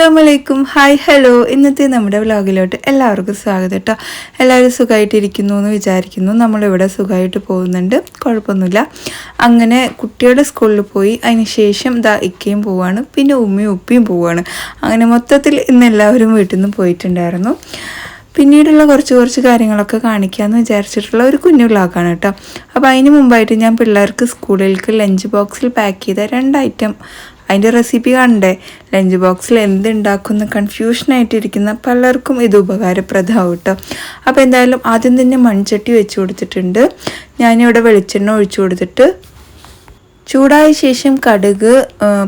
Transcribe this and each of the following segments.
അസ്സാം വലൈക്കും hi hello ഇന്നത്തെ നമ്മുടെ വ്ലോഗിലോട്ട് എല്ലാവർക്കും സ്വാഗതം കേട്ടോ എല്ലാവരും സുഖമായിട്ടിരിക്കുന്നു എന്ന് വിചാരിക്കുന്നു. നമ്മളിവിടെ സുഖമായിട്ട് പോകുന്നുണ്ട്. കുഴപ്പമൊന്നുമില്ല. അങ്ങനെ കുട്ടിയുടെ സ്കൂളിൽ പോയി. അതിന് ശേഷം ദാ ഇക്കയും പോവാണ്. പിന്നെ ഉമ്മയും ഉപ്പയും പോവാണ്. അങ്ങനെ മൊത്തത്തിൽ ഇന്ന് എല്ലാവരും വീട്ടിൽ നിന്ന് പോയിട്ടുണ്ടായിരുന്നു. പിന്നീടുള്ള കുറച്ച് കുറച്ച് കാര്യങ്ങളൊക്കെ കാണിക്കാമെന്ന് വിചാരിച്ചിട്ടുള്ള ഒരു കുഞ്ഞു വ്ളോഗാണ് കേട്ടോ അപ്പോൾ അതിന് മുമ്പായിട്ട് ഞാൻ പിള്ളേർക്ക് സ്കൂളിലേക്ക് ലഞ്ച് ബോക്സിൽ പാക്ക് ചെയ്ത രണ്ട് ഐറ്റം അതിന്റെ റെസിപ്പി കണ്ടേ. ലഞ്ച് ബോക്സിൽ എന്തുണ്ടാക്കുന്ന കൺഫ്യൂഷനായിട്ടിരിക്കുന്ന പലർക്കും ഇത് ഉപകാരപ്രദമാവും കേട്ടോ അപ്പോൾ എന്തായാലും ആദ്യം തന്നെ മൺചട്ടി വെച്ച് കൊടുത്തിട്ടുണ്ട്. ഞാനിവിടെ വെളിച്ചെണ്ണ ഒഴിച്ചു കൊടുത്തിട്ട് ചൂടായ ശേഷം കടുക്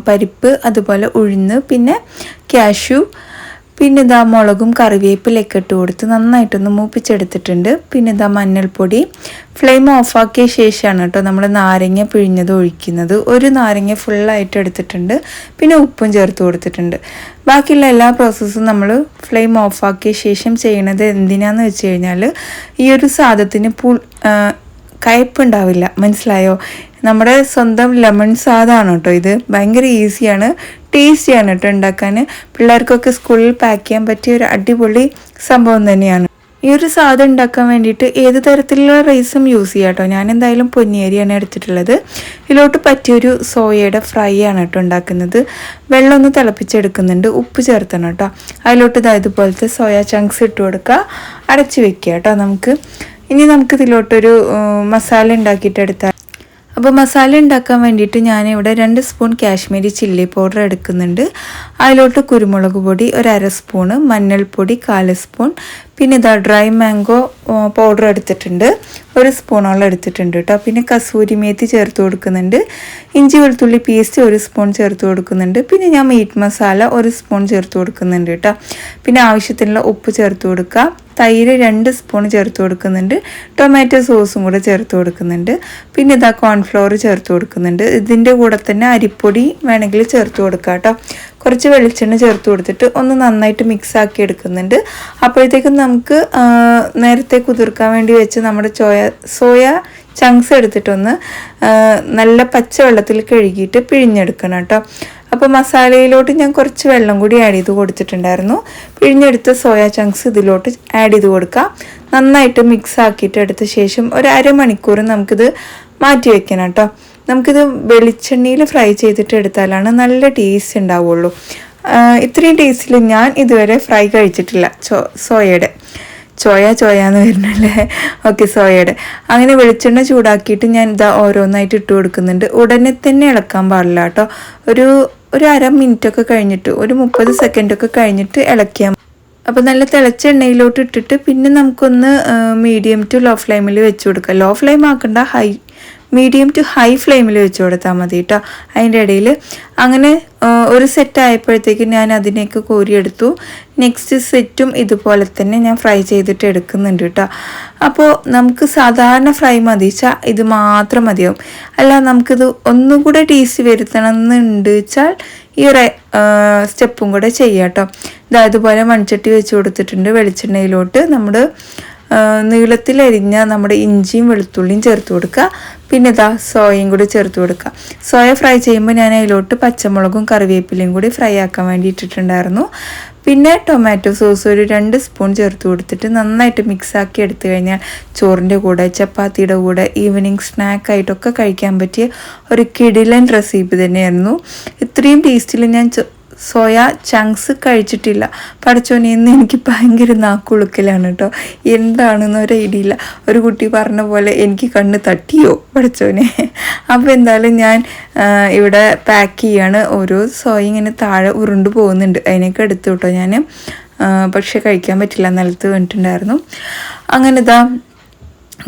പരിപ്പ് അതുപോലെ ഉഴുന്ന് പിന്നെ കാഷ്യൂ പിന്നെ ഇതാ മുളകും കറിവേപ്പിലൊക്കെ ഇട്ട് കൊടുത്ത് നന്നായിട്ടൊന്ന് മൂപ്പിച്ചെടുത്തിട്ടുണ്ട്. പിന്നെ ഇതാ മഞ്ഞൾപ്പൊടി. ഫ്ലെയിം ഓഫാക്കിയ ശേഷമാണ് കേട്ടോ നമ്മൾ നാരങ്ങ പിഴിഞ്ഞത് ഒഴിക്കുന്നത്. ഒരു നാരങ്ങ ഫുള്ളായിട്ട് എടുത്തിട്ടുണ്ട്. പിന്നെ ഉപ്പും ചേർത്ത് കൊടുത്തിട്ടുണ്ട്. ബാക്കിയുള്ള എല്ലാ പ്രോസസ്സും നമ്മൾ ഫ്ലെയിം ഓഫാക്കിയ ശേഷം ചെയ്യണത് എന്തിനാന്ന് വെച്ച് കഴിഞ്ഞാൽ ഈ ഒരു സാധത്തിന് പുൾ കയ്പുണ്ടാവില്ല. മനസ്സിലായോ? നമ്മുടെ സ്വന്തം ലെമൺ സാധാണ് കേട്ടോ ഇത്. ഭയങ്കര ഈസിയാണ് ടേസ്റ്റിയാണ് കേട്ടോ ഉണ്ടാക്കാൻ പിള്ളേർക്കൊക്കെ സ്കൂളിൽ പാക്ക് ചെയ്യാൻ പറ്റിയ ഒരു അടിപൊളി സംഭവം തന്നെയാണ്. ഈ ഒരു സാധനം ഉണ്ടാക്കാൻ വേണ്ടിയിട്ട് ഏത് തരത്തിലുള്ള റൈസും യൂസ് ചെയ്യാം കേട്ടോ ഞാൻ എന്തായാലും പൊന്നിയരിയാണ് എടുത്തിട്ടുള്ളത്. ഇതിലോട്ട് പറ്റിയൊരു സോയയുടെ ഫ്രൈ ആണ് കേട്ടോ ഉണ്ടാക്കുന്നത് വെള്ളം ഒന്ന് തിളപ്പിച്ചെടുക്കുന്നുണ്ട്. ഉപ്പ് ചേർത്തണം കേട്ടോ അതിലോട്ട് ഇതാ ഇതുപോലത്തെ സോയ ചങ്ക്സ് ഇട്ട് കൊടുക്കുക അടച്ചു വെക്കുക കേട്ടോ നമുക്ക്. ഇനി നമുക്ക് ഇതിലോട്ടൊരു മസാല ഉണ്ടാക്കിയിട്ട് എടുത്താൽ അപ്പോൾ മസാല ഉണ്ടാക്കാൻ വേണ്ടിയിട്ട് ഞാനിവിടെ രണ്ട് സ്പൂൺ കാശ്മീരി ചില്ലി പൗഡർ എടുക്കുന്നുണ്ട്. അതിലോട്ട് കുരുമുളക് പൊടി ഒരു അര സ്പൂണ് മഞ്ഞൾപ്പൊടി കാൽ സ്പൂൺ പിന്നെ ഇതാ ഡ്രൈ മാംഗോ പൗഡർ എടുത്തിട്ടുണ്ട്. ഒരു സ്പൂണോളം എടുത്തിട്ടുണ്ട് കേട്ടോ പിന്നെ കസൂരി മേത്തി ചേർത്ത് കൊടുക്കുന്നുണ്ട്. ഇഞ്ചി വെളുത്തുള്ളി പേസ്റ്റ് ഒരു സ്പൂൺ ചേർത്ത് കൊടുക്കുന്നുണ്ട്. പിന്നെ ഞാൻ മീറ്റ് മസാല ഒരു സ്പൂൺ ചേർത്ത് കൊടുക്കുന്നുണ്ട് കേട്ടോ പിന്നെ ആവശ്യത്തിനുള്ള ഉപ്പ് ചേർത്ത് കൊടുക്കുക തൈര് രണ്ട് സ്പൂൺ ചേർത്ത് കൊടുക്കുന്നുണ്ട്. ടൊമാറ്റോ സോസും കൂടെ ചേർത്ത് കൊടുക്കുന്നുണ്ട്. പിന്നെ ഇതാ കോൺഫ്ലവർ ചേർത്ത് കൊടുക്കുന്നുണ്ട്. ഇതിന്റെ കൂടെ തന്നെ അരിപ്പൊടി വേണമെങ്കിൽ ചേർത്ത് കൊടുക്കാം കേട്ടോ കുറച്ച് വെളിച്ചെണ്ണ ചേർത്ത് കൊടുത്തിട്ട് ഒന്ന് നന്നായിട്ട് മിക്സ് ആക്കി എടുക്കുന്നുണ്ട്. അപ്പോഴത്തേക്കും നമുക്ക് നേരത്തെ കുതിർക്കാൻ വേണ്ടി വെച്ച് നമ്മുടെ ചോയ സോയ ചങ്ക്സ് എടുത്തിട്ടൊന്ന് നല്ല നല്ല പച്ചവെള്ളത്തിൽ കഴുകിയിട്ട് പിഴിഞ്ഞെടുക്കണം കേട്ടോ. അപ്പോൾ മസാലയിലോട്ട് ഞാൻ കുറച്ച് വെള്ളം കൂടി ആഡ് ചെയ്ത് കൊടുത്തിട്ടുണ്ടായിരുന്നു. പിഴിഞ്ഞെടുത്ത സോയ ചങ്ക്സ് ഇതിലോട്ട് ആഡ് ചെയ്ത് കൊടുക്കുക നന്നായിട്ട് മിക്സ് ആക്കിയിട്ട് എടുത്ത ശേഷം ഒരു അരമണിക്കൂർ നമുക്കിത് മാറ്റി വെക്കണം കേട്ടോ. നമുക്കിത് വെളിച്ചെണ്ണയിൽ ഫ്രൈ ചെയ്തിട്ട് എടുത്താലാണ് നല്ല ടേസ്റ്റ് ഉണ്ടാവുള്ളൂ. ഇത്രയും ടേസ്റ്റിൽ ഞാൻ ഇതുവരെ ഫ്രൈ കഴിച്ചിട്ടില്ല. ചോ സോയയുടെ. ചോയ ചോയ എന്ന് വരുന്നല്ലേ? ഓക്കെ സോയയുടെ. അങ്ങനെ വെളിച്ചെണ്ണ ചൂടാക്കിയിട്ട് ഞാൻ ഇതാ ഓരോന്നായിട്ട് ഇട്ട് കൊടുക്കുന്നുണ്ട്. ഉടനെ തന്നെ ഇളക്കാൻ പാടില്ല കേട്ടോ. ഒരു ഒരു അര മിനിറ്റ് ഒക്കെ കഴിഞ്ഞിട്ട് ഒരു മുപ്പത് സെക്കൻഡൊക്കെ കഴിഞ്ഞിട്ട് ഇളക്കിയാൽ അപ്പോൾ നല്ല തിളച്ച എണ്ണയിലോട്ട് ഇട്ടിട്ട് പിന്നെ നമുക്കൊന്ന് മീഡിയം ടു ലോ ഫ്ലെയിമിൽ വെച്ച് കൊടുക്കാം. ലോ ഫ്ലെയിം ആക്കണ്ട ഹൈ മീഡിയം ടു ഹൈ ഫ്ലെയിമിൽ വെച്ച് കൊടുത്താൽ മതി കേട്ടോ അതിന്റെ ഇടയിൽ അങ്ങനെ ഒരു സെറ്റ് ആയപ്പോഴത്തേക്ക് ഞാൻ അതിനേക്ക് കോരിയെടുത്തു. നെക്സ്റ്റ് സെറ്റും ഇതുപോലെ തന്നെ ഞാൻ ഫ്രൈ ചെയ്തിട്ട് എടുക്കുന്നുണ്ട് കേട്ടോ അപ്പോൾ നമുക്ക് സാധാരണ ഫ്രൈ മതിച്ചാൽ ഇത് മാത്രം മതിയാവും. അല്ല നമുക്കിത് ഒന്നും കൂടെ ടേസ്റ്റ് വരുത്തണം എന്നുണ്ട് വെച്ചാൽ ഈ ഒരു സ്റ്റെപ്പും കൂടെ ചെയ്യാം കേട്ടോ ഇതാ ഇതുപോലെ മൺചട്ടി വെച്ച് കൊടുത്തിട്ടുണ്ട് വെളിച്ചെണ്ണയിലോട്ട്. നമ്മൾ നീളത്തിലരിഞ്ഞ നമ്മുടെ ഇഞ്ചിയും വെളുത്തുള്ളിയും ചേർത്ത് കൊടുക്കുക. പിന്നെ ഇതാ സോയയും കൂടി ചേർത്ത് കൊടുക്കുക. സോയ ഫ്രൈ ചെയ്യുമ്പോൾ ഞാൻ അതിലോട്ട് പച്ചമുളകും കറിവേപ്പിലയും കൂടി ഫ്രൈ ആക്കാൻ വേണ്ടി ഇട്ടിട്ടുണ്ടായിരുന്നു പിന്നെ ടൊമാറ്റോ സോസ് ഒരു രണ്ട് സ്പൂൺ ചേർത്ത് കൊടുത്തിട്ട് നന്നായിട്ട് മിക്സാക്കി എടുത്തു കഴിഞ്ഞാൽ ചോറിന്റെ കൂടെ ചപ്പാത്തിയുടെ കൂടെ ഈവനിങ് സ്നാക്കായിട്ടൊക്കെ കഴിക്കാൻ പറ്റിയ ഒരു കിടിലൻ റെസിപ്പി തന്നെയായിരുന്നു. ഇത്രയും ടേസ്റ്റിൽ ഞാൻ സോയ ചങ്ക്സ് കഴിച്ചിട്ടില്ല. പഠിച്ചോനെ ഇന്ന് എനിക്ക് ഭയങ്കര നാക്കുളുക്കലാണ് കേട്ടോ എന്താണെന്ന് ഒരു ഇല്ല. ഒരു കുട്ടി പറഞ്ഞ പോലെ എനിക്ക് കണ്ണ് തട്ടിയോ പഠിച്ചോനെ അപ്പോൾ എന്തായാലും ഞാൻ ഇവിടെ പാക്ക് ചെയ്യാണ്. ഓരോ സോയ ഇങ്ങനെ താഴെ ഉരുണ്ട് പോകുന്നുണ്ട്. അതിനൊക്കെ എടുത്തു കേട്ടോ ഞാൻ പക്ഷെ കഴിക്കാൻ പറ്റില്ല. നിലത്ത് വീണിട്ടുണ്ടായിരുന്നു. അങ്ങനെ ഇതാ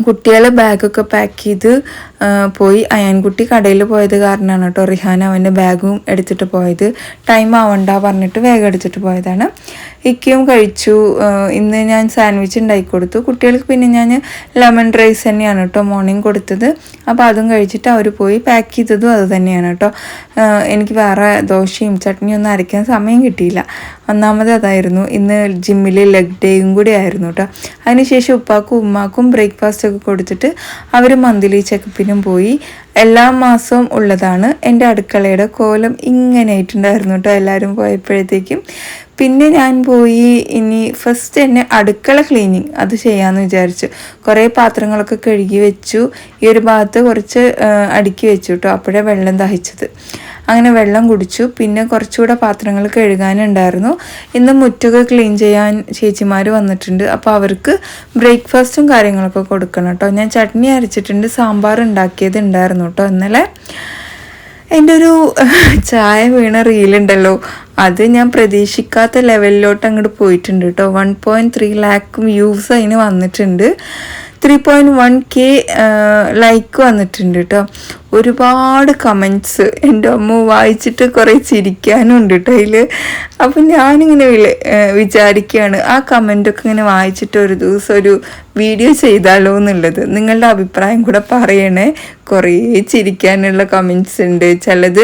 കുട്ടികൾ ബാഗൊക്കെ പാക്ക് ചെയ്ത് പോയി അയാൻകുട്ടി കടയിൽ പോയത് കാരണമാണ് കേട്ടോ. റിഹാൻ അവന്റെ ബാഗും എടുത്തിട്ട് പോയത്. ടൈം ആവണ്ട പറഞ്ഞിട്ട് വേഗം എടുത്തിട്ട് പോയതാണ്. ഇക്കയും കഴിച്ചു. ഇന്ന് ഞാൻ സാൻഡ്വിച്ച് ഉണ്ടാക്കി കൊടുത്തു. കുട്ടികൾക്ക് പിന്നെ ഞാൻ ലെമൺ റൈസ് തന്നെയാണ് കേട്ടോ മോർണിംഗ് കൊടുത്തത്. അപ്പോൾ അതും കഴിച്ചിട്ട് അവർ പോയി പാക്ക് ചെയ്തതും അത് തന്നെയാണ് കേട്ടോ. എനിക്ക് വേറെ ദോശയും ചട്നിയും ഒന്നും അരയ്ക്കാൻ സമയം കിട്ടിയില്ല. ഒന്നാമത് അതായിരുന്നു ഇന്ന് ജിമ്മിൽ ലെഗ് ഡേയും കൂടി ആയിരുന്നു കേട്ടോ അതിനുശേഷം ഉപ്പാക്കും ഉമ്മാക്കും ബ്രേക്ക്ഫാസ്റ്റ് ഒക്കെ കൊടുത്തിട്ട് അവർ മന്ത്ലി ചെക്കപ്പിനും പോയി. എല്ലാ മാസവും ഉള്ളതാണ്. എന്റെ അടുക്കളയുടെ കോലം ഇങ്ങനെ ആയിട്ടുണ്ടായിരുന്നു കേട്ടോ എല്ലാവരും പോയപ്പോഴത്തേക്കും. പിന്നെ ഞാൻ പോയി ഇനി ഫസ്റ്റ് തന്നെ അടുക്കള ക്ലീനിങ് അത് ചെയ്യാമെന്ന് വിചാരിച്ചു. കുറേ പാത്രങ്ങളൊക്കെ കഴുകി വെച്ചു. ഈ ഒരു ഭാഗത്ത് കുറച്ച് അടുക്കി വെച്ചു കേട്ടോ അപ്പോഴേ വെള്ളം ദഹിച്ചത്. അങ്ങനെ വെള്ളം കുടിച്ചു. പിന്നെ കുറച്ചുകൂടെ പാത്രങ്ങൾ കഴുകാനുണ്ടായിരുന്നു. ഇന്ന് മുറ്റൊക്കെ ക്ലീൻ ചെയ്യാൻ ചേച്ചിമാർ വന്നിട്ടുണ്ട്. അപ്പോൾ അവർക്ക് ബ്രേക്ക്ഫാസ്റ്റും കാര്യങ്ങളൊക്കെ കൊടുക്കണം കേട്ടോ. ഞാൻ ചട്നി അരച്ചിട്ടുണ്ട്. സാമ്പാർ ഉണ്ടാക്കിയത് ഉണ്ടായിരുന്നു കേട്ടോ ഇന്നലെ. എന്റെ ഒരു ചായ വീണ റീലുണ്ടല്ലോ അത് ഞാൻ പ്രതീക്ഷിക്കാത്ത ലെവലിലോട്ട് അങ്ങോട്ട് പോയിട്ടുണ്ട് കേട്ടോ. One point three lakh views അതിന് വന്നിട്ടുണ്ട്. Three point one K like വന്നിട്ടുണ്ട് കേട്ടോ. ഒരുപാട് കമന്റ്സ് എന്റെ അമ്മ വായിച്ചിട്ട് കുറേ ചിരിക്കാനുണ്ട് കേട്ടോ അതിൽ അപ്പം ഞാനിങ്ങനെ വിള വിചാരിക്കുകയാണ് ആ കമന്റൊക്കെ ഇങ്ങനെ വായിച്ചിട്ട് ഒരു ദിവസം ഒരു വീഡിയോ ചെയ്താലോ എന്നുള്ളത്. നിങ്ങളുടെ അഭിപ്രായം കൂടെ പറയണേ. കുറേ ചിരിക്കാനുള്ള കമന്റ്സ് ഉണ്ട്. ചിലത്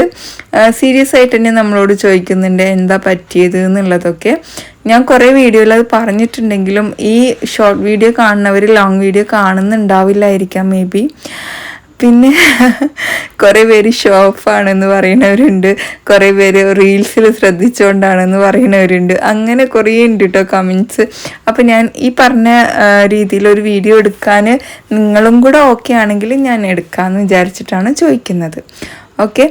സീരിയസ് ആയിട്ട് തന്നെ നമ്മളോട് ചോദിക്കുന്നുണ്ട് എന്താ പറ്റിയത് എന്നുള്ളതൊക്കെ. ഞാൻ കുറേ വീഡിയോയിൽ അത് പറഞ്ഞിട്ടുണ്ടെങ്കിലും ഈ ഷോർട്ട് വീഡിയോ കാണുന്നവർ ലോങ് വീഡിയോ കാണുന്നുണ്ടാവില്ലായിരിക്കാം മേ ബി പിന്നെ കുറേ പേര് ആണെന്ന് പറയുന്നവരുണ്ട്. കുറേ പേര് റീൽസിൽ ശ്രദ്ധിച്ചുകൊണ്ടാണെന്ന് പറയുന്നവരുണ്ട്. അങ്ങനെ കുറേ ഉണ്ട് കേട്ടോ കമൻസ് അപ്പോൾ ഞാൻ ഈ പറഞ്ഞ രീതിയിൽ ഒരു വീഡിയോ എടുക്കാൻ നിങ്ങളും കൂടെ ഓക്കെ ആണെങ്കിൽ ഞാൻ എടുക്കാമെന്ന് വിചാരിച്ചിട്ടാണ് ചോദിക്കുന്നത്. ഓക്കെ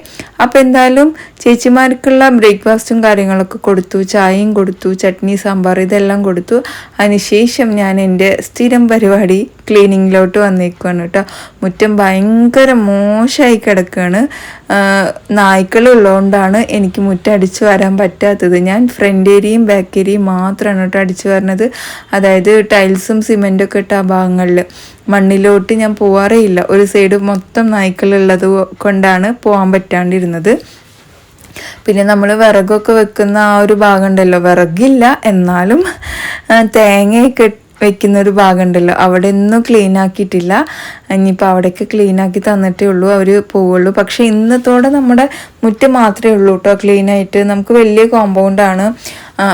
അപ്പോൾ എന്തായാലും ചേച്ചിമാർക്കുള്ള ബ്രേക്ക്ഫാസ്റ്റും കാര്യങ്ങളൊക്കെ കൊടുത്തു ചായയും കൊടുത്തു ചട്നി സാമ്പാർ ഇതെല്ലാം കൊടുത്തു. അതിനുശേഷം ഞാൻ എന്റെ സ്ഥിരം പരിപാടി ക്ലീനിങ്ങിലോട്ട് വന്നേക്കുവാണ് കേട്ടോ. മുറ്റം ഭയങ്കര മോശമായി കിടക്കുകയാണ്. നായ്ക്കളുള്ളതുകൊണ്ടാണ് എനിക്ക് മുറ്റം അടിച്ചു വരാൻ പറ്റാത്തത്. ഞാൻ ഫ്രണ്ട് ഏരിയയും ബാക്ക് ഏരിയയും മാത്രമാണ് കേട്ടോ അടിച്ചു വരുന്നത് അതായത് ടൈൽസും സിമെന്റൊക്കെ ഇട്ട ആ ഭാഗങ്ങളിൽ മണ്ണിലോട്ട് ഞാൻ പോവാറേ ഇല്ല. ഒരു സൈഡ് മൊത്തം നായ്ക്കളുള്ളത് കൊണ്ടാണ് പോകാൻ പറ്റാണ്ടിരുന്നത്. പിന്നെ നമ്മൾ വിറകൊക്കെ വെക്കുന്ന ആ ഒരു ഭാഗം ഉണ്ടല്ലോ വിറകില്ല എന്നാലും തേങ്ങയൊക്കെ വെക്കുന്ന ഒരു ഭാഗം ഉണ്ടല്ലോ അവിടെ ഒന്നും ക്ലീൻ ആക്കിയിട്ടില്ല. ഇനിയിപ്പോൾ അവിടേക്ക് ക്ലീൻ ആക്കി തന്നിട്ടേ ഉള്ളൂ. അവർ പോവുള്ളൂ. പക്ഷേ ഇന്നത്തോടെ നമ്മുടെ മുറ്റം മാത്രമേ ഉള്ളൂ കേട്ടോ ക്ലീൻ ആയിട്ട് നമുക്ക് വലിയ കോമ്പൗണ്ടാണ്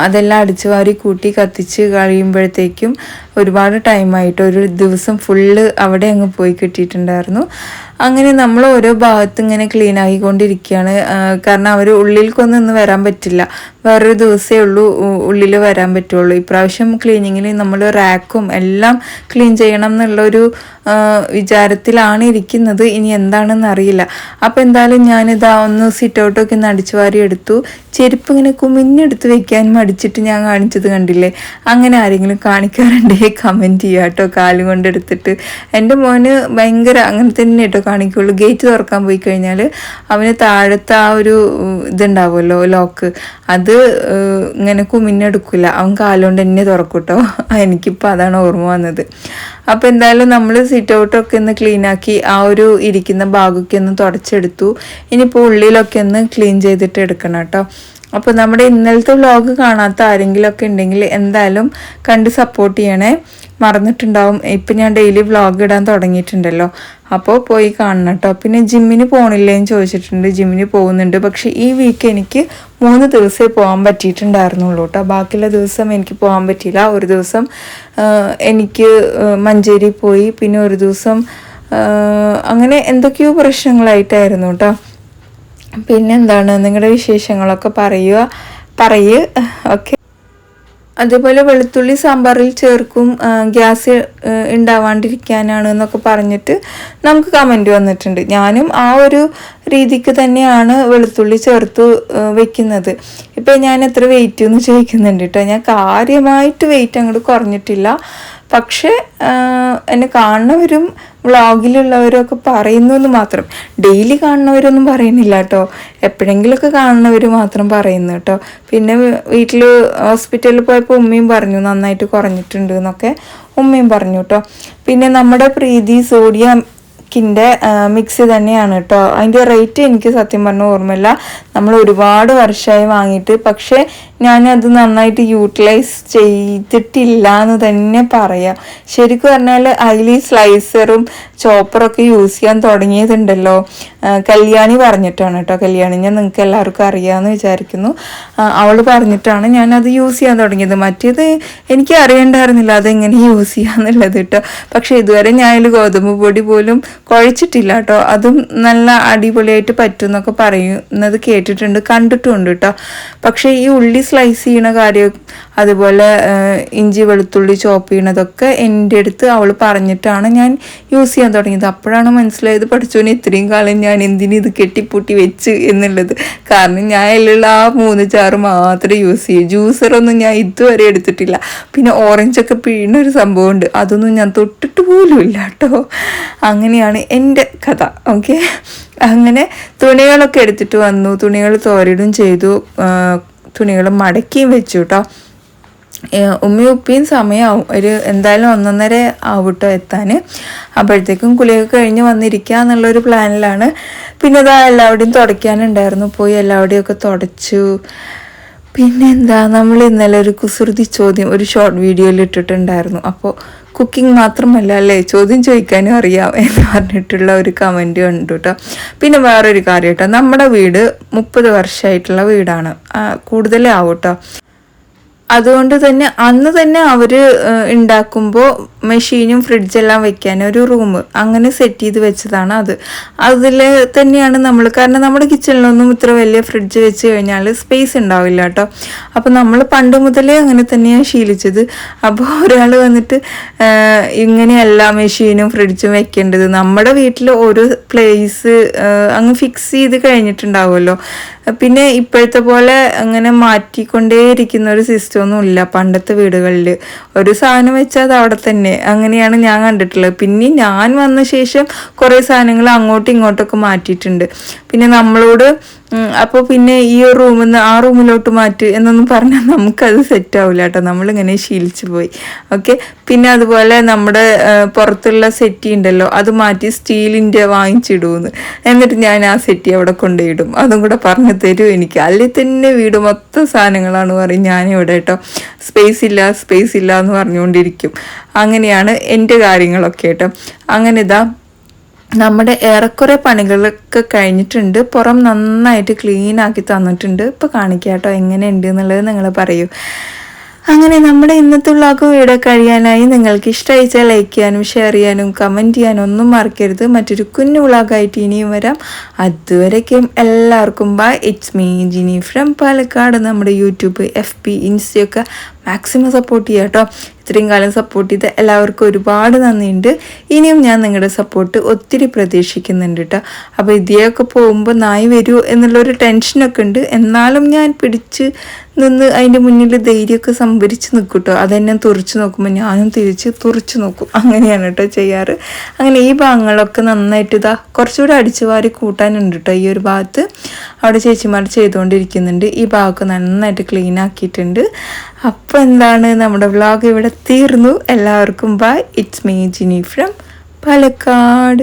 അതെല്ലാം അടിച്ചു വാരി കൂട്ടി കത്തിച്ച് കഴിയുമ്പോഴത്തേക്കും ഒരുപാട് ടൈമായിട്ട് ഒരു ദിവസം ഫുള്ള് അവിടെ അങ്ങ് പോയി കിട്ടിയിട്ടുണ്ടായിരുന്നു. അങ്ങനെ നമ്മൾ ഓരോ ഭാഗത്ത് ഇങ്ങനെ ക്ലീൻ ആക്കിക്കൊണ്ടിരിക്കുകയാണ് ആ, കാരണം അവർ ഉള്ളിൽക്കൊന്നും ഇന്ന് വരാൻ പറ്റില്ല. വേറൊരു ദിവസമേ ഉള്ളൂ ഉള്ളിൽ വരാൻ പറ്റുള്ളൂ. ഇപ്രാവശ്യം ക്ലീനിങ്ങിൽ നമ്മൾ റാക്കും എല്ലാം ക്ലീൻ ചെയ്യണം എന്നുള്ളൊരു വിചാരത്തിലാണ് ഇരിക്കുന്നത്. ഇനി എന്താണെന്ന് അറിയില്ല. അപ്പോൾ എന്തായാലും ഞാനിതാ ഒന്ന് സിറ്റ് ഔട്ടൊക്കെ ഒന്ന് അടിച്ചു വാരി എടുത്തു. ചെരുപ്പ് ഇങ്ങനെ കുമിഞ്ഞെടുത്ത് വെക്കാൻ മടിച്ചിട്ട് ഞാൻ കാണിച്ചത് കണ്ടില്ലേ? അങ്ങനെ ആരെങ്കിലും കാണിക്കാറുണ്ടെങ്കിൽ കമന്റ് ചെയ്യുക കേട്ടോ കാൽ കൊണ്ടെടുത്തിട്ട്. എന്റെ മോന് ഭയങ്കര അങ്ങനെ തന്നെ കേട്ടോ കാണിക്കുള്ളൂ. ഗേറ്റ് തുറക്കാൻ പോയി കഴിഞ്ഞാൽ അവന് താഴത്തെ ആ ഒരു ഇതുണ്ടാവുമല്ലോ ലോക്ക് അത് ഇങ്ങനെ കുമിഞ്ഞെടുക്കില്ല അവൻ കാലുകൊണ്ട് തന്നെ തുറക്കൂട്ടോ കേട്ടോ എനിക്കിപ്പോൾ അതാണ് ഓർമ്മ വന്നത്. അപ്പോൾ എന്തായാലും നമ്മൾ സിറ്റ് ഔട്ടൊക്കെ ഒന്ന് ക്ലീൻ ആക്കി ആ ഒരു ഇരിക്കുന്ന ഭാഗമൊക്കെ ഒന്ന് തുടച്ചെടുത്തു. ഇനിയിപ്പോൾ ഉള്ളിലൊക്കെ ഒന്ന് ക്ലീൻ ചെയ്തിട്ട് എടുക്കണം കേട്ടോ അപ്പോൾ നമ്മുടെ ഇന്നലത്തെ വ്ലോഗ് കാണാത്ത ആരെങ്കിലുമൊക്കെ ഉണ്ടെങ്കിൽ എന്തായാലും കണ്ട് സപ്പോർട്ട് ചെയ്യണേ. മറന്നിട്ടുണ്ടാവും. ഇപ്പം ഞാൻ ഡെയിലി വ്ലോഗ് ഇടാൻ തുടങ്ങിയിട്ടുണ്ടല്ലോ. അപ്പോൾ പോയി കാണണം കേട്ടോ പിന്നെ ജിമ്മിന് പോകണില്ലേന്ന് ചോദിച്ചിട്ടുണ്ട്. ജിമ്മിന് പോകുന്നുണ്ട്. പക്ഷേ ഈ വീക്ക് എനിക്ക് മൂന്ന് ദിവസമേ പോകാൻ പറ്റിയിട്ടുണ്ടായിരുന്നുള്ളൂ കേട്ടോ ബാക്കിയുള്ള ദിവസം എനിക്ക് പോകാൻ പറ്റിയില്ല. ഒരു ദിവസം എനിക്ക് മഞ്ചേരി പോയി. പിന്നെ ഒരു ദിവസം അങ്ങനെ എന്തൊക്കെയോ പ്രശ്നങ്ങളായിട്ടായിരുന്നു കേട്ടോ പിന്നെന്താണ് നിങ്ങളുടെ വിശേഷങ്ങളൊക്കെ പറയുക പറയ്. ഓക്കെ. അതേപോലെ വെളുത്തുള്ളി സാമ്പാറിൽ ചേർക്കും ഗ്യാസ് ഉണ്ടാവാണ്ടിരിക്കാനാണ് എന്നൊക്കെ പറഞ്ഞിട്ട് നമുക്ക് കമന്റ് വന്നിട്ടുണ്ട്. ഞാനും ആ ഒരു രീതിക്ക് തന്നെയാണ് വെളുത്തുള്ളി ചേർത്ത് വെക്കുന്നത്. ഇപ്പം ഞാൻ എത്ര വെയിറ്റ് എന്ന് ചോദിക്കുന്നുണ്ട് കേട്ടോ ഞാൻ കാര്യമായിട്ട് വെയിറ്റ് അങ്ങോട്ട് കുറഞ്ഞിട്ടില്ല. പക്ഷേ എന്നെ കാണുന്നവരും വ്ളോഗിലുള്ളവരും ഒക്കെ പറയുന്നു എന്ന് മാത്രം. ഡെയിലി കാണുന്നവരൊന്നും പറയുന്നില്ല കേട്ടോ. എപ്പോഴെങ്കിലുമൊക്കെ കാണുന്നവർ മാത്രം പറയുന്നു കേട്ടോ. പിന്നെ വീട്ടിൽ ഹോസ്പിറ്റലിൽ പോയപ്പോൾ ഉമ്മയും പറഞ്ഞു നന്നായിട്ട് കുറഞ്ഞിട്ടുണ്ട് എന്നൊക്കെ ഉമ്മയും പറഞ്ഞു കേട്ടോ. പിന്നെ നമ്മുടെ പ്രീതി സോഡിയം കിന്റെ മിക്സി തന്നെയാണ് കേട്ടോ. അതിന്റെ റേറ്റ് എനിക്ക് സത്യം പറഞ്ഞ ഓർമ്മയില്ല. നമ്മൾ ഒരുപാട് വർഷമായി വാങ്ങിയിട്ട് പക്ഷേ ഞാനത് നന്നായിട്ട് യൂട്ടിലൈസ് ചെയ്തിട്ടില്ല എന്ന് തന്നെ പറയാം. ശരിക്കും പറഞ്ഞാൽ അതിൽ ഈ സ്ലൈസറും ചോപ്പറൊക്കെ യൂസ് ചെയ്യാൻ തുടങ്ങിയതുണ്ടല്ലോ. കല്യാണി പറഞ്ഞിട്ടാണ് കേട്ടോ കല്യാണി. ഞാൻ നിങ്ങൾക്ക് എല്ലാവർക്കും അറിയാമെന്ന് വിചാരിക്കുന്നു. അവൾ പറഞ്ഞിട്ടാണ് ഞാനത് യൂസ് ചെയ്യാൻ തുടങ്ങിയത്. മറ്റേത് എനിക്ക് അറിയണ്ടായിരുന്നില്ല അതെങ്ങനെ യൂസ് ചെയ്യാന്നുള്ളത് കേട്ടോ. പക്ഷേ ഇതുവരെ ഞാൻ അതിൽ ഗോതമ്പ് പൊടി പോലും കുഴച്ചിട്ടില്ല കേട്ടോ. അതും നല്ല അടിപൊളിയായിട്ട് പറ്റും എന്നൊക്കെ പറയുന്നത് കേട്ടിട്ടുണ്ട് കണ്ടിട്ടുമുണ്ട് കേട്ടോ പക്ഷേ ഈ ഉള്ളി സ്ലൈസ് ചെയ്യണ കാര്യം അതുപോലെ ഇഞ്ചി വെളുത്തുള്ളി ചോപ്പ് ചെയ്യണതൊക്കെ എന്റെ അടുത്ത് അവൾ പറഞ്ഞിട്ടാണ് ഞാൻ യൂസ് ചെയ്യാൻ തുടങ്ങിയത്. അപ്പോഴാണ് മനസ്സിലായത് പഠിച്ചോന് ഇത്രയും കാലം ഞാൻ എന്തിനു ഇത് കെട്ടിപ്പൂട്ടി വെച്ച് എന്നുള്ളത്. കാരണം ഞാൻ അതിലുള്ള ആ മൂന്ന് ചാറ് മാത്രമേ യൂസ് ചെയ്യൂ. ജ്യൂസറൊന്നും ഞാൻ ഇതുവരെ എടുത്തിട്ടില്ല. പിന്നെ ഓറഞ്ചൊക്കെ പിഴിയുന്ന ഒരു സംഭവമുണ്ട്. അതൊന്നും ഞാൻ തൊട്ടിട്ട് പോലും ഇല്ല കേട്ടോ അങ്ങനെയാണ് എന്റെ കഥ. ഓക്കെ അങ്ങനെ തുണികളൊക്കെ എടുത്തിട്ട് വന്നു. തുണികൾ തോരിടും ചെയ്തു. തുണികൾ മടക്കിയും വെച്ചു കേട്ടോ ഉമ്മയും ഉപ്പിയും സമയമാവും ഒരു എന്തായാലും ഒന്നൊന്നര ആവും കേട്ടോ എത്താൻ. അപ്പോഴത്തേക്കും കുളിയൊക്കെ കഴിഞ്ഞ് വന്നിരിക്കുക എന്നുള്ളൊരു പ്ലാനിലാണ്. പിന്നെ ഇതാ എല്ലാവരുടെയും തുടയ്ക്കാനുണ്ടായിരുന്നു. പോയി എല്ലാവരുടെയും ഒക്കെ തുടച്ചു. പിന്നെ എന്താ നമ്മൾ ഇന്നലെ ഒരു കുസൃതി ചോദ്യം ഒരു ഷോർട്ട് വീഡിയോയിൽ ഇട്ടിട്ടുണ്ടായിരുന്നു. അപ്പോൾ കുക്കിംഗ് മാത്രമല്ല അല്ലേ? ചോദ്യം ചോദിക്കാനും അറിയാം എന്ന് പറഞ്ഞിട്ടുള്ള ഒരു കമന്റ് ഉണ്ട് കേട്ടോ പിന്നെ വേറൊരു കാര്യം കേട്ടോ നമ്മുടെ വീട് മുപ്പത് വർഷമായിട്ടുള്ള വീടാണ്. കൂടുതലേ ആവും കേട്ടോ അതുകൊണ്ട് തന്നെ അന്ന് തന്നെ അവർ ഉണ്ടാക്കുമ്പോൾ മെഷീനും ഫ്രിഡ്ജെല്ലാം വെക്കാൻ ഒരു റൂം അങ്ങനെ സെറ്റ് ചെയ്ത് വെച്ചതാണ് അത്. അതിൽ തന്നെയാണ് നമ്മൾ കാരണം നമ്മുടെ കിച്ചണിലൊന്നും ഇത്ര വലിയ ഫ്രിഡ്ജ് വെച്ച് കഴിഞ്ഞാൽ സ്പേസ് ഉണ്ടാവില്ല കേട്ടോ. അപ്പോൾ നമ്മൾ പണ്ട് മുതലേ അങ്ങനെ തന്നെയാണ് ശീലിച്ചത്. അപ്പോൾ ഒരാൾ വന്നിട്ട് ഇങ്ങനെയല്ല മെഷീനും ഫ്രിഡ്ജും വെക്കേണ്ടത്. നമ്മുടെ വീട്ടിൽ ഒരു പ്ലേസ് അങ്ങ് ഫിക്സ് ചെയ്ത് കഴിഞ്ഞിട്ടുണ്ടാവുമല്ലോ. പിന്നെ ഇപ്പോഴത്തെ പോലെ അങ്ങനെ മാറ്റിക്കൊണ്ടേയിരിക്കുന്ന ഒരു സിസ്റ്റം ഇല്ല പണ്ടത്തെ വീടുകളിൽ ഒരു സാധനം വെച്ചാൽ അത് അവിടെ തന്നെ. അങ്ങനെയാണ് ഞാൻ കണ്ടിട്ടുള്ളത്. പിന്നെ ഞാൻ വന്ന ശേഷം കുറേ സാധനങ്ങൾ അങ്ങോട്ടും ഇങ്ങോട്ടൊക്കെ മാറ്റിയിട്ടുണ്ട്. പിന്നെ നമ്മളോട് അപ്പോൾ പിന്നെ ഈ ഒരു റൂമിൽ നിന്ന് ആ റൂമിലോട്ട് മാറ്റ് എന്നൊന്നും പറഞ്ഞാൽ നമുക്കത് സെറ്റ് ആവില്ല കേട്ടോ. നമ്മളിങ്ങനെ ശീലിച്ചു പോയി. ഓക്കെ പിന്നെ അതുപോലെ നമ്മുടെ പുറത്തുള്ള സെറ്റി ഉണ്ടല്ലോ അത് മാറ്റി സ്റ്റീലിന്റെ വാങ്ങിച്ചിടുമെന്ന് എന്നിട്ട് ഞാൻ ആ സെറ്റി അവിടെ കൊണ്ടുപോയിടും. അതും കൂടെ പറഞ്ഞു തരും എനിക്ക്. അല്ലെങ്കിൽ തന്നെ വീട് മൊത്തം സാധനങ്ങളാണ് പറയും ഞാനിവിടെ കേട്ടോ. സ്പേസ് ഇല്ല സ്പേസ് ഇല്ല എന്ന് പറഞ്ഞുകൊണ്ടിരിക്കും. അങ്ങനെയാണ് എന്റെ കാര്യങ്ങളൊക്കെ കേട്ടോ. അങ്ങനെ ഇതാ നമ്മുടെ ഏറെക്കുറെ പണികളൊക്കെ കഴിഞ്ഞിട്ടുണ്ട്. പുറം നന്നായിട്ട് ക്ലീൻ ആക്കി തന്നിട്ടുണ്ട്. ഇപ്പോൾ കാണിക്കാം കേട്ടോ എങ്ങനെയുണ്ട് എന്നുള്ളത് നിങ്ങൾ പറയൂ. അങ്ങനെ നമ്മുടെ ഇന്നത്തെ വ്ളോഗ് വീഡിയോ കഴിയാനായി നിങ്ങൾക്ക് ഇഷ്ടമായിച്ചാൽ ലൈക്ക് ചെയ്യാനും ഷെയർ ചെയ്യാനും കമന്റ് ചെയ്യാനും ഒന്നും മറക്കരുത്. മറ്റൊരു കുഞ്ഞു വ്ളോഗായിട്ട് ഇനിയും വരാം. അതുവരേക്കും എല്ലാവർക്കും bye it's me Jini from Palakkad. നമ്മുടെ യൂട്യൂബ് എഫ് പി ഇൻസ്റ്റയൊക്കെ മാക്സിമം സപ്പോർട്ട് ചെയ്യുക കേട്ടോ. ഇത്രയും കാലം സപ്പോർട്ട് ചെയ്ത എല്ലാവർക്കും ഒരുപാട് നന്ദിയുണ്ട്. ഇനിയും ഞാൻ നിങ്ങളുടെ സപ്പോർട്ട് ഒത്തിരി പ്രതീക്ഷിക്കുന്നുണ്ട് കേട്ടോ. അപ്പോൾ ഇതിയൊക്കെ പോകുമ്പോൾ നായി വരുമോ എന്നുള്ളൊരു ടെൻഷനൊക്കെ ഉണ്ട്. എന്നാലും ഞാൻ പിടിച്ച് നിന്ന് അതിന്റെ മുന്നിൽ ധൈര്യമൊക്കെ സംഭരിച്ച് നിൽക്കും കേട്ടോ. അതെന്നെ തുറച്ച് നോക്കുമ്പോൾ ഞാനും തിരിച്ച് തുറച്ച് നോക്കും. അങ്ങനെയാണ് കേട്ടോ ചെയ്യാറ്. അങ്ങനെ ഈ ഭാഗങ്ങളൊക്കെ നന്നായിട്ട് ഇതാ കുറച്ചുകൂടെ അടിച്ചു വാരി കൂട്ടാനുണ്ട് കേട്ടോ ഈ ഒരു ഭാഗത്ത്. അവിടെ ചേച്ചിമാർ ചെയ്തുകൊണ്ടിരിക്കുന്നുണ്ട്. ഈ ഭാഗമൊക്കെ നന്നായിട്ട് ക്ലീൻ ആക്കിയിട്ടുണ്ട്. അപ്പോൾ എന്താണ് നമ്മുടെ വ്ളോഗ് ഇവിടെ തീർന്നു. എല്ലാവർക്കും bye it's me Jini from Palakkad